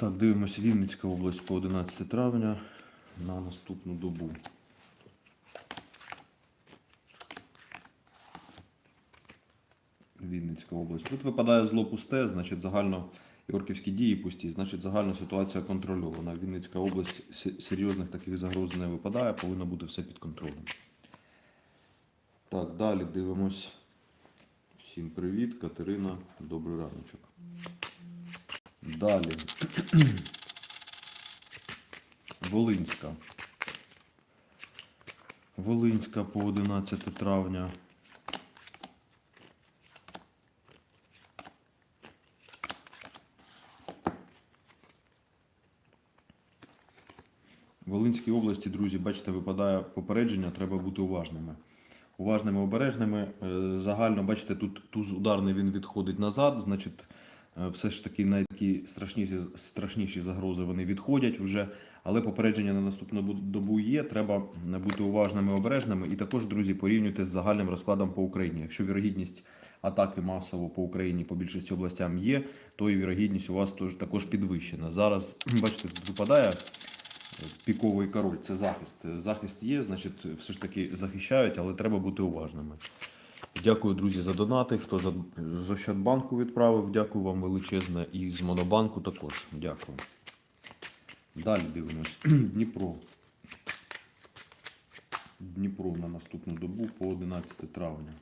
Так, дивимось Вінницька область по 11 травня на наступну добу. Вінницька область. Тут випадає зло пусте, значить загально і орківські дії пусті, значить загальна ситуація контрольована. Вінницька область серйозних таких загроз не випадає, повинно бути все під контролем. Так, далі дивимось. Всім привіт, Катерина, добрий раночок. Далі. Волинська. Волинська по 11 травня. В Волинській області, друзі, бачите, випадає попередження, треба бути уважними. Уважними, обережними. Е, Загально, бачите, тут туз ударний він відходить назад, значить, все ж таки на такі страшніші, страшніші загрози вони відходять вже. Але попередження на наступну добу є. Треба е, бути уважними, обережними. І також, друзі, порівнюйте з загальним розкладом по Україні. Якщо вірогідність атаки масово по Україні по більшості областям є, то і вірогідність у вас також підвищена. Зараз, бачите, випадає піковий король це захист. Захист є, значить, все ж таки захищають, але треба бути уважними. Дякую, друзі, за донати. Хто за Ощадбанку відправив, дякую вам величезне. І з Монобанку також. Дякую. Далі дивимось. Дніпро. Дніпро на наступну добу по 11 травня.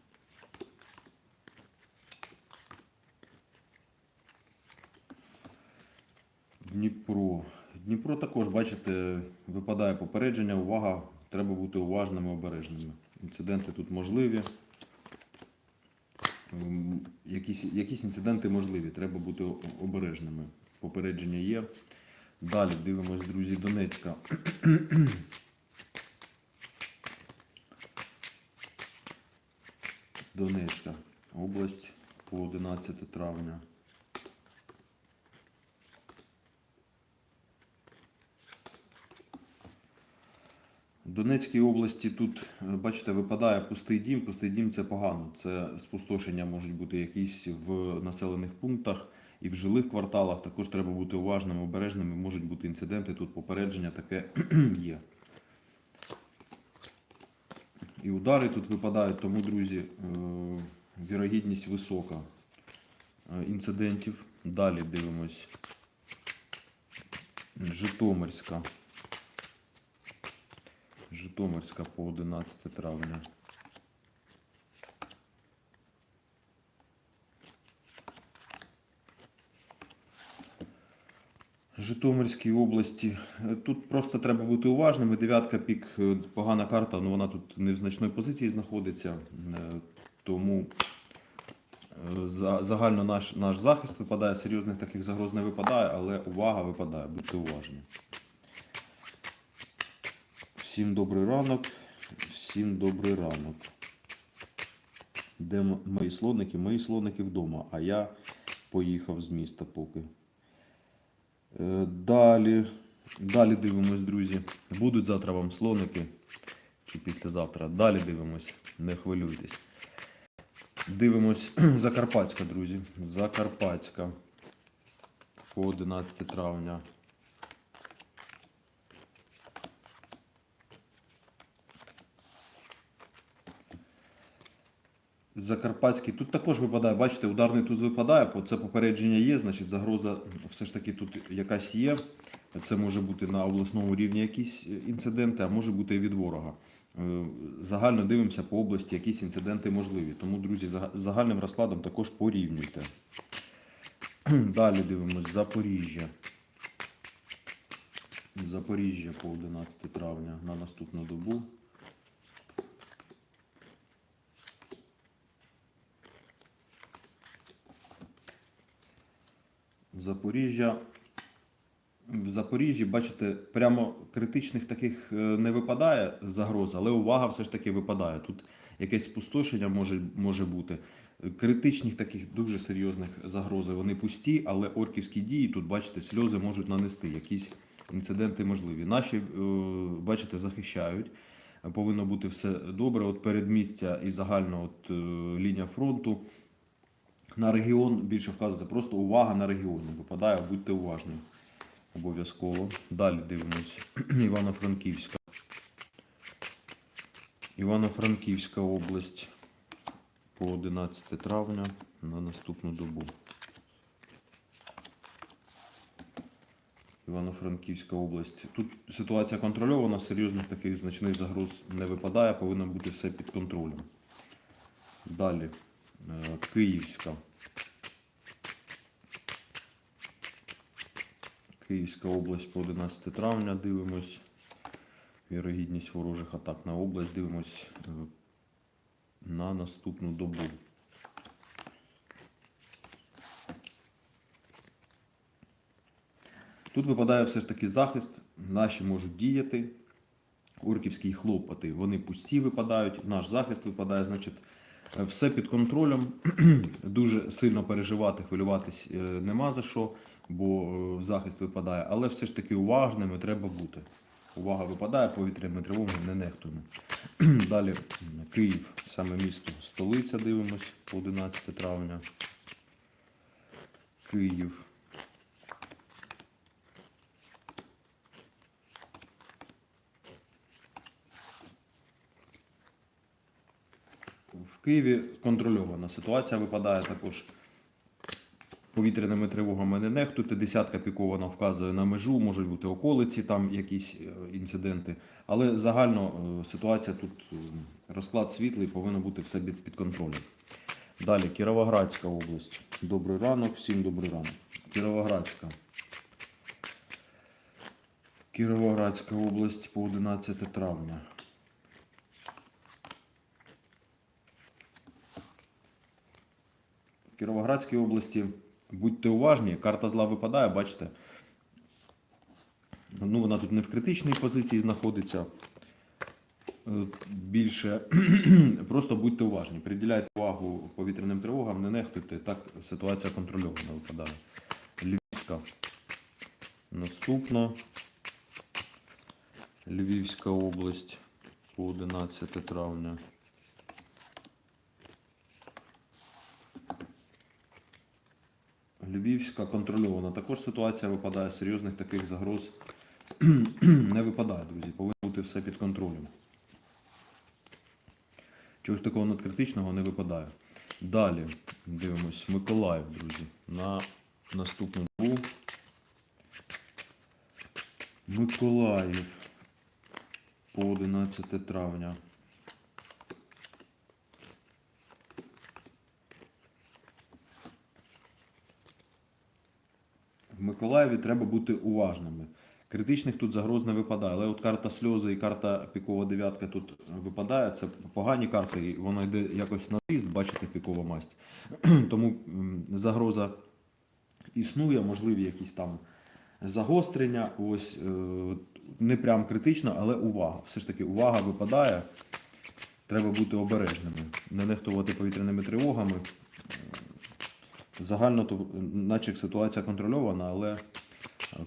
Дніпро. Дніпро також, бачите, випадає попередження, увага, треба бути уважними, обережними. Інциденти тут можливі. Якісь, якісь інциденти можливі, треба бути обережними. Попередження є. Далі дивимось, друзі, Донецька. Донецька область по 11 травня. Донецькій області тут, е, бачите, випадає пустий дім. Пустий дім це погано. Це спустошення можуть бути якісь в населених пунктах і в жилих кварталах. Також треба бути уважними, обережними. Можуть бути інциденти. Тут попередження таке є. І удари тут випадають, тому, друзі, е, вірогідність висока е, інцидентів. Далі дивимось. Житомирська. Житомирська по 11 травня. Житомирській області. Е, Тут просто треба бути уважними. Дев'ятка пік е, погана карта, але вона тут не в значної позиції знаходиться. Е, Тому загально наш, наш захист випадає, серйозних таких загроз не випадає, але увага випадає, будьте уважні. Всім добрий ранок. Всім добрий ранок. Де мої слоники? Мої слоники вдома, а я поїхав з міста поки. Е, Далі. Далі дивимось, друзі. Будуть завтра вам слоники. Чи післязавтра. Далі дивимось, не хвилюйтесь. Дивимось Закарпатська, друзі. Закарпатська. По 11 травня. Закарпатський. Тут також випадає, бачите, ударний туз випадає, це попередження є, значить загроза все ж таки тут якась є. Це може бути на обласному рівні якісь інциденти, а може бути і від ворога. Е, Загально дивимося по області, якісь інциденти можливі. Тому, друзі, загальним розкладом також порівнюйте. Далі дивимось Запоріжжя. Запоріжжя по 11 травня на наступну добу. Запоріжжя. В Запоріжжі, бачите, прямо критичних таких е, не випадає загроз, але увага все ж таки випадає. Тут якесь спустошення може, може бути. Критичних таких дуже серйозних загрози вони пусті, але орківські дії тут, бачите, сльози можуть нанести, якісь інциденти можливі. Наші, е, бачите, захищають. Повинно бути все добре. От передмістя і загально от, е, лінія фронту. На регіон більше вказується, просто увага на регіони. Випадає, будьте уважні. обов'язково. Далі дивимось. Івано-Франківська. Івано-Франківська область по 11 травня на наступну добу. Івано-Франківська область. Тут ситуація контрольована, серйозних таких значних загроз не випадає, повинно бути все під контролем. Далі. Е, Київська. Київська область по 11 травня дивимось. Вірогідність ворожих атак на область. Дивимось е, на наступну добу. Тут випадає все ж таки захист, наші можуть діяти. Орківські хлопоти, вони пусті випадають, наш захист випадає, значить, все під контролем. Дуже сильно переживати, хвилюватись е, нема за що, бо е, захист випадає, але все ж таки уважними треба бути. Увага випадає, повітряними тривогами не нехтуємо. Далі Київ, саме місто, столиця дивимось по 11 травня. Київ. В Києві контрольована ситуація випадає також. Повітряними тривогами не нехтуйте. Десятка пікована вказує на межу, можуть бути околиці, там якісь е, інциденти. Але загально е, ситуація тут е, розклад світлий, повинно бути все під, під контролем. Далі Кіровоградська область. Добрий ранок, всім добрий ранок. Кіровоградська. Кіровоградська область по 11 травня. Кіровоградській області будьте уважні, карта зла випадає, бачите. Ну, вона тут не в критичній позиції знаходиться. Е, Більше просто будьте уважні. Приділяйте увагу повітряним тривогам, не нехтуйте. Так ситуація контрольована випадає. Львівська. Наступна. Львівська область по 11 травня. Львівська контрольована. Також ситуація випадає, серйозних таких загроз не випадає, друзі. Повинно бути все під контролем. Чогось такого надкритичного не випадає. Далі дивимось Миколаїв, друзі, на наступну добу. Миколаїв по 11 травня. Миколаєві треба бути уважними. Критичних тут загроз не випадає, але от карта сльози і карта пікова дев'ятка тут випадає. Це погані карти, і воно йде якось на ріст, бачите, пікова масть. Тому загроза існує, можливі якісь там загострення. Ось е, не прям критично, але увага. Все ж таки, увага випадає. Треба бути обережними, не нехтувати повітряними тривогами. Загально наче ситуація контрольована, але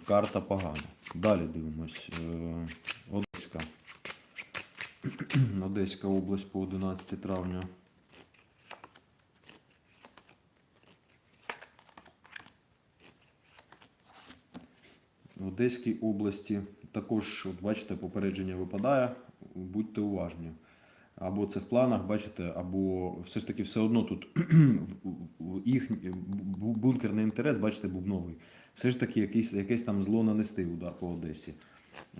карта погана. Далі дивимось. Е, Одеська. Одеська область по 11 травня. В Одеській області також, от бачите, попередження випадає. Будьте уважні. Або це в планах, бачите, або все ж таки все одно тут їх бункерний інтерес, бачите, бубновий. Все ж таки якийсь, якесь там зло нанести удар по Одесі.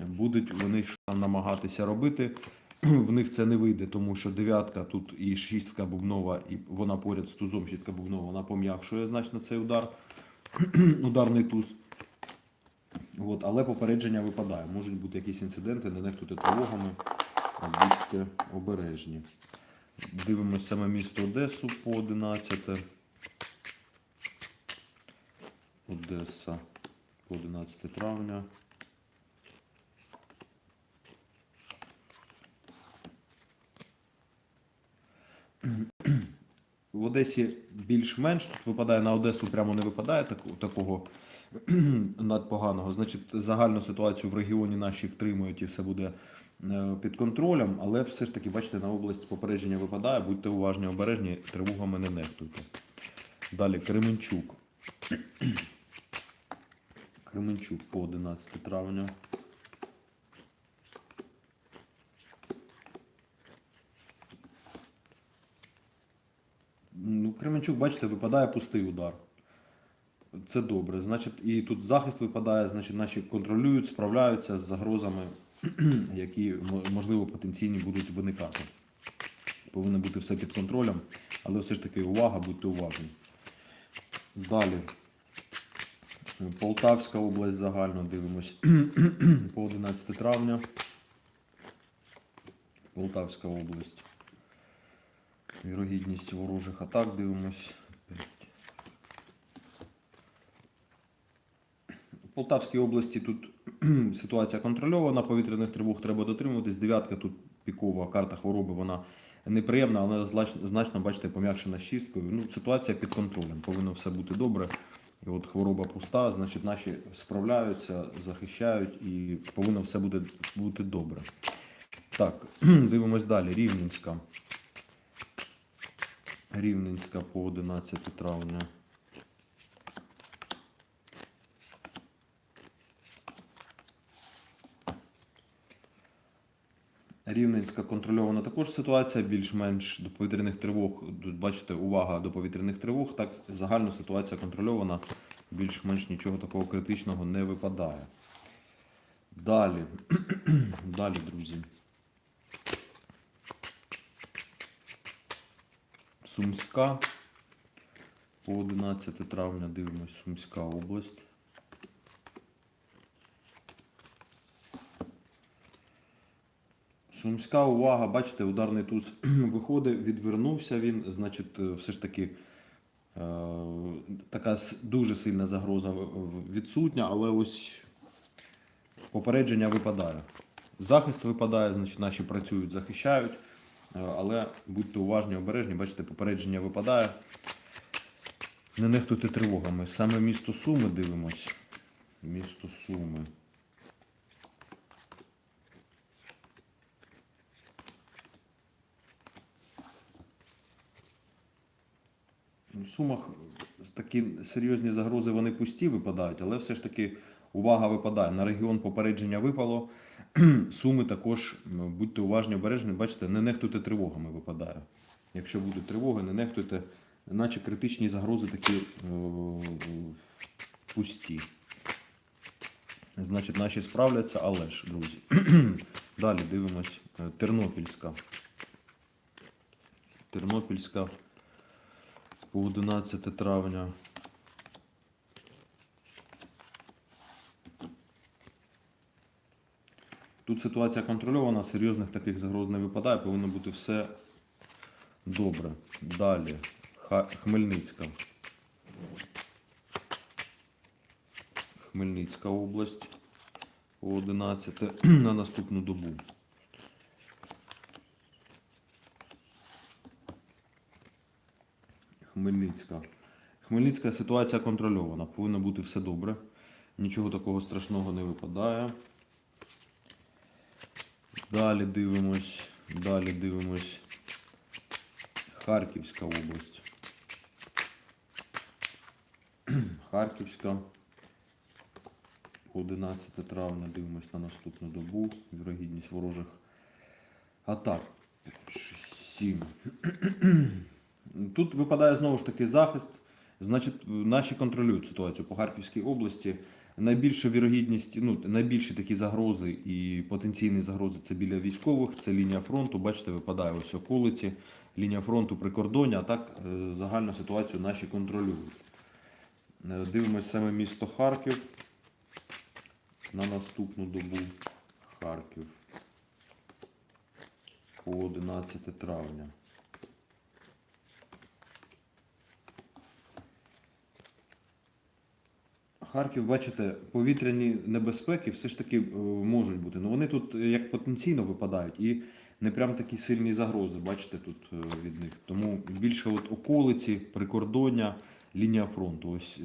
Будуть вони там намагатися робити. В них це не вийде, тому що дев'ятка тут і шістка бубнова, і вона поряд з тузом, шістка бубнова, вона пом'якшує значно цей удар, ударний туз. От, але попередження випадає. Можуть бути якісь інциденти, не нехтуйте тривогами, будьте обережні. Дивимося саме місто Одесу по 11. Одеса по 11 травня. В Одесі більш-менш тут випадає на Одесу, прямо не випадає такого надпоганого. Значить, загальну ситуацію в регіоні наші втримують і все буде під контролем, але все ж таки, бачите, на область попередження випадає, будьте уважні, обережні, тривогами не нехтуйте. Далі Кременчук. Кременчук по 11 травня. Ну, Кременчук, бачите, випадає пустий удар. Це добре. Значить, і тут захист випадає, значить, наші контролюють, справляються з загрозами, які можливо потенційні будуть виникати. Повинно бути все під контролем, але все ж таки увага, будьте уважні. Далі. Полтавська область загально дивимось по 11 травня. Полтавська область. Вірогідність ворожих атак дивимось. В Полтавській області тут ситуація контрольована, повітряних тривог треба дотримуватись. Дев'ятка тут пікова карта хвороби, вона неприємна, але значно, бачите, пом'якшена шісткою. Ну, ситуація під контролем. Повинно все бути добре. І от хвороба пуста, значить наші справляються, захищають і повинно все буде бути добре. Так, дивимось далі. Рівненська. Рівненська по 11 травня. Рівненська контрольована також ситуація, більш-менш до повітряних тривог. Бачите, увага до повітряних тривог. Так, загально ситуація контрольована, більш-менш нічого такого критичного не випадає. Далі, далі, друзі. Сумська. По 11 травня дивимось Сумська область. Сумська увага, бачите, ударний туз виходить, відвернувся він, значить, е, все ж таки е, така дуже сильна загроза відсутня, але ось попередження випадає. Захист випадає, значить, наші працюють, захищають, е, але будьте уважні, обережні, бачите, попередження випадає. Не нехтуйте тривогами. Саме місто Суми дивимось. Місто Суми. Сумах такі серйозні загрози вони пусті випадають, але все ж таки увага випадає. На регіон попередження випало. Суми також будьте уважні, обережні. Бачите, не нехтуйте тривогами випадає. Якщо будуть тривоги, не нехтуйте, наче критичні загрози такі е, пусті. Значить, наші справляться, але ж, друзі. Далі дивимось. Е, Тернопільська. Тернопільська по 11 травня. Тут ситуація контрольована, серйозних таких загроз не випадає, повинно бути все добре. Далі. Хмельницька. Хмельницька область по 11 на наступну добу. Хмельницька. Хмельницька ситуація контрольована. Повинно бути все добре. Нічого такого страшного не випадає. Далі дивимось. Далі дивимось. Харківська область. Харківська. 11 травня дивимось на наступну добу. Вірогідність ворожих атак. 7. Тут випадає знову ж таки захист. Значить, наші контролюють ситуацію по Харківській області. Найбільша вірогідність, ну, найбільші такі загрози і потенційні загрози це біля військових, це лінія фронту. Бачите, випадає ось околиці, лінія фронту прикордоння, а так е, загальну ситуацію наші контролюють. Е, Дивимось саме місто Харків на наступну добу. Харків по 11 травня. Харків, бачите, повітряні небезпеки все ж таки е, можуть бути. Ну вони тут е, як потенційно випадають і не прям такі сильні загрози, бачите, тут е, від них. Тому більше от околиці, прикордоння, лінія фронту. Ось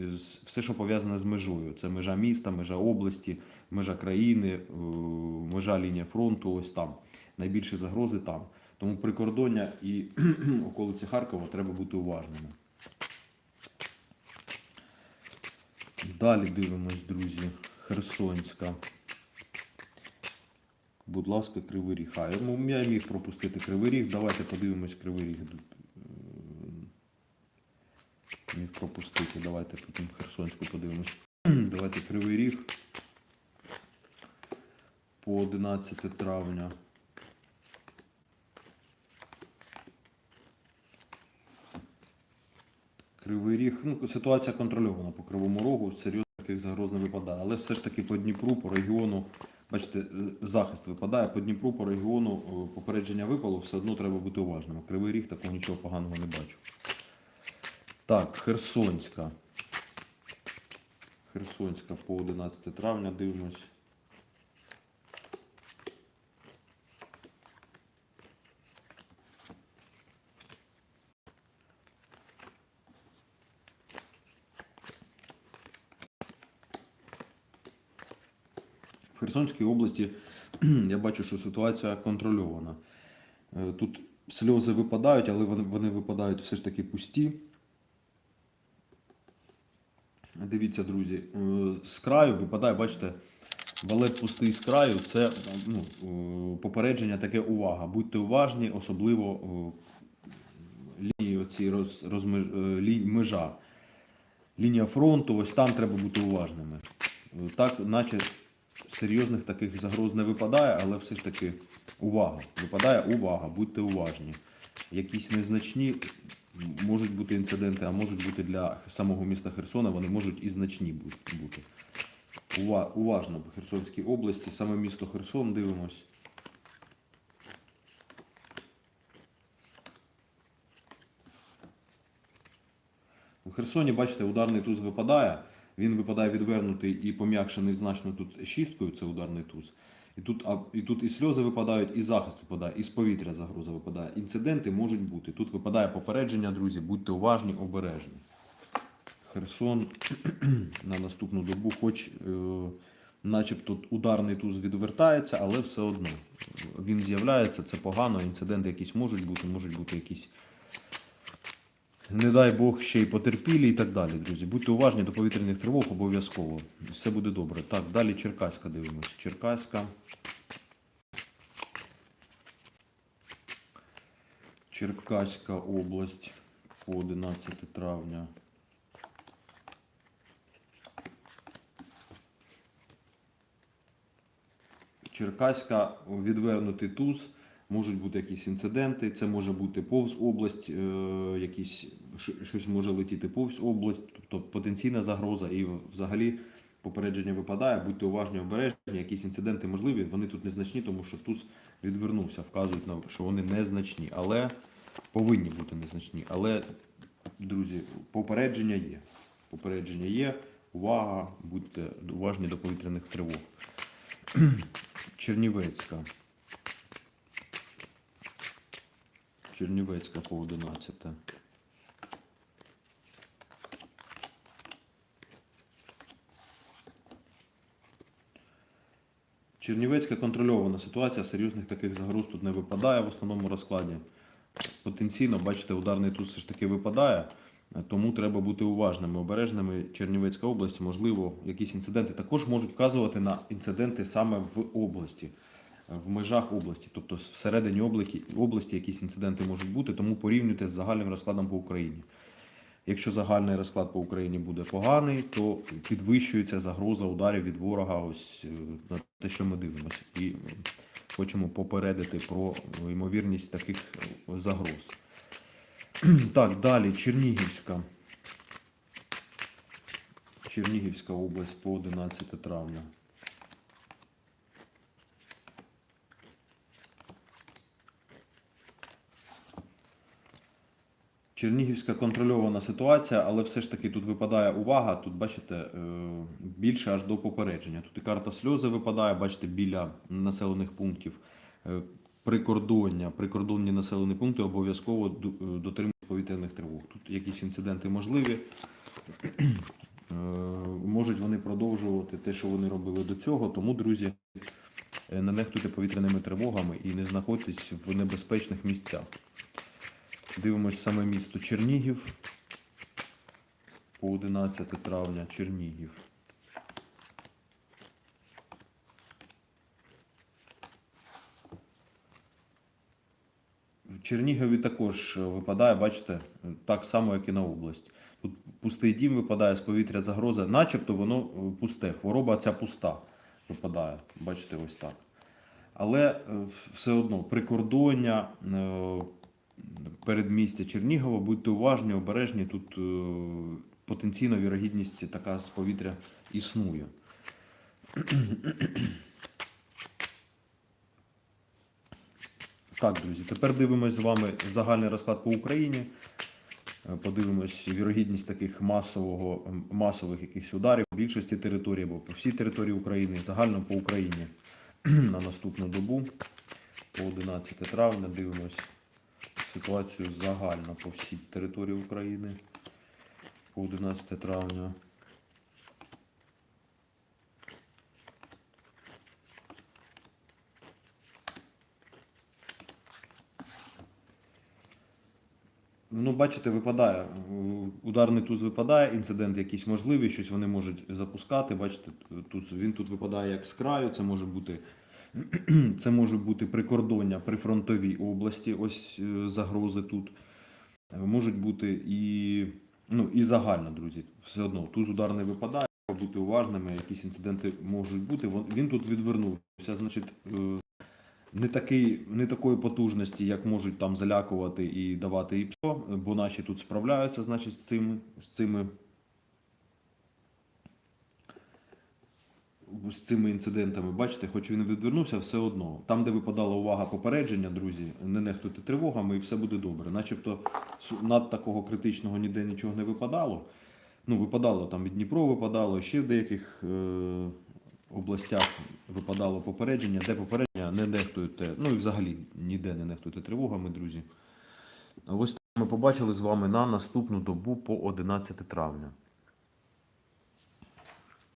все, що пов'язане з межою. Це межа міста, межа області, межа країни, межа лінія фронту. Ось там. Найбільші загрози там. Тому прикордоння і околиці Харкова треба бути уважними. Далі дивимось, друзі. Херсонська. Будь ласка, Кривий Ріг. А, я міг пропустити Кривий Ріг. Давайте подивимось Кривий Ріг. Міг пропустити. Давайте потім Херсонську подивимось. Давайте Кривий Ріг. По 11 травня. Кривий Ріг. Ну, ситуація контрольована по Кривому Рогу, серйозно таких загроз не випадає. Але все ж таки по Дніпру, по регіону, бачите, е, захист випадає. По Дніпру, по регіону е, попередження випало, все одно треба бути уважним. Кривий Ріг такого нічого поганого не бачу. Так, Херсонська. Херсонська по 11 травня дивимось. В Херсонській області я бачу, що ситуація контрольована. Е, Тут сльози випадають, але вони, випадають все ж таки пусті. Дивіться, друзі, е, з краю випадає, бачите, валет пустий з краю це ну, е, попередження таке увага. Будьте уважні, особливо лінії оці роз, розмеж, лі- межа. Лінія фронту, ось там треба бути уважними. Так, наче серйозних таких загроз не випадає, але все ж таки увага. Випадає увага, будьте уважні. Якісь незначні можуть бути інциденти, а можуть бути для самого міста Херсона, вони можуть і значні бути. Ува- Уважно по Херсонській області, саме місто Херсон дивимось. У Херсоні, бачите, ударний туз випадає. Він випадає відвернутий і пом'якшений значно тут шісткою, це ударний туз. І тут, і тут і сльози випадають, і захист випадає, і з повітря загроза випадає. Інциденти можуть бути. Тут випадає попередження, друзі, будьте уважні, обережні. Херсон на наступну добу, хоч е, начебто ударний туз відвертається, але все одно він з'являється, це погано, інциденти якісь можуть бути, можуть бути якісь не дай Бог ще й потерпілі і так далі, друзі. Будьте уважні до повітряних тривог обов'язково. Все буде добре. Так, далі Черкаська дивимось. Черкаська. Черкаська область по 11 травня. Черкаська відвернутий туз, можуть бути якісь інциденти, це може бути повз область, е, якісь, щось може летіти повз область, тобто потенційна загроза і взагалі попередження випадає, будьте уважні, обережні, якісь інциденти можливі, вони тут незначні, тому що туз відвернувся, вказують, на, що вони незначні, але повинні бути незначні. Але, друзі, попередження є. Попередження є, увага, будьте уважні до повітряних тривог. Чернівецька. Чернівецька по 11. Чернівецька контрольована ситуація, серйозних таких загроз тут не випадає в основному розкладі. Потенційно, бачите, ударний тут все ж таки випадає, тому треба бути уважними, обережними. Чернівецька область, можливо, якісь інциденти також можуть вказувати на інциденти саме в області, в межах області, тобто всередині області якісь інциденти можуть бути, тому порівнюйте з загальним розкладом по Україні. Якщо загальний розклад по Україні буде поганий, то підвищується загроза ударів від ворога. Ось е, на те, що ми дивимося, і хочемо попередити про ймовірність таких е, загроз. Так, далі Чернігівська. Чернігівська область по 11 травня. Чернігівська контрольована ситуація, але все ж таки тут випадає увага. Тут, бачите, е, більше аж до попередження. Тут і карта сльози випадає, бачите, біля населених пунктів. Е, Прикордоння, прикордонні населені пункти обов'язково е, дотримують повітряних тривог. Тут якісь інциденти можливі. Можуть вони продовжувати те, що вони робили до цього. Тому, друзі, не нехтуйте повітряними тривогами і не знаходьтесь в небезпечних місцях. Дивимось саме місто Чернігів. По 11 травня Чернігів. В Чернігові також випадає, бачите, так само, як і на область. Тут пустий дім випадає з повітря загроза, начебто воно е, пусте. Хвороба ця пуста випадає. Бачите, ось так. Але е, все одно прикордоння, е, передмістя Чернігова, будьте уважні, обережні. Тут е, потенційна вірогідність така з повітря існує. Так, друзі, тепер дивимось з вами загальний розклад по Україні. Е, Подивимось вірогідність таких масового, масових якихось ударів по більшості територій або по всій території України, загально по Україні на наступну добу, по 11 травня. Дивимось ситуацію загально по всій території України по 11 травня. Ну, бачите, випадає. Ударний туз випадає, інцидент якийсь можливий, щось вони можуть запускати. Бачите, туз, він тут випадає як з краю, це може бути. Це може бути прикордоння при фронтовій області, ось е, загрози тут. Е, Можуть бути і, ну, і загально, друзі. Все одно туз ударний випадає, треба бути уважними, якісь інциденти можуть бути. Він тут відвернувся, значить, е, не, такий, не такої потужності, як можуть там залякувати і давати ІПСО, бо наші тут справляються, значить, з цими, з цими, з цими інцидентами. Бачите, хоч він відвернувся, все одно. Там, де випадала увага попередження, друзі, не нехтуйте тривогами і все буде добре. Начебто над такого критичного ніде нічого не випадало. Ну, випадало там і Дніпро випадало, ще в деяких е- областях випадало попередження, де попередження не нехтуйте. Ну і взагалі ніде не нехтуйте тривогами, друзі. Ось так ми побачили з вами на наступну добу по 11 травня.